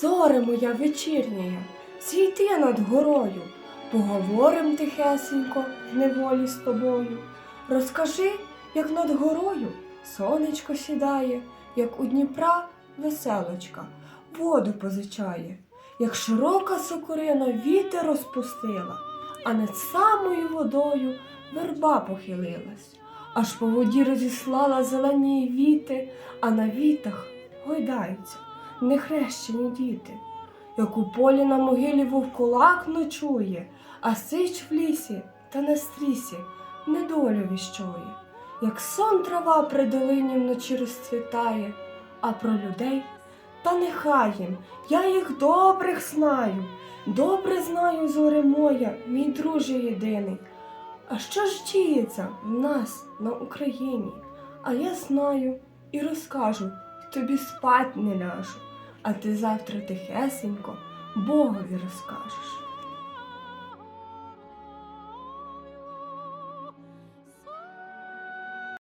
Зоре моя вечірняя, світи над горою, поговорим тихесенько в неволі з тобою. Розкажи, як над горою сонечко сідає, як у Дніпра веселочка воду позичає, як широка сокорина вітер розпустила, а над самою водою верба похилилась, аж по воді розіслала зелені віти, а на вітах гойдаються нехрещені діти. Як у полі на могилі вовкулак ночує, а сич в лісі та на стрісі недолю віщує, як сон трава при долині вночі розцвітає, а про людей та нехай їм, я їх добрих знаю, добре знаю, зоре моя, мій друже єдиний. А що ж діється в нас на Україні? А я знаю і розкажу, тобі спать не ляжу, а ти завтра тихесенько Богові розкажеш.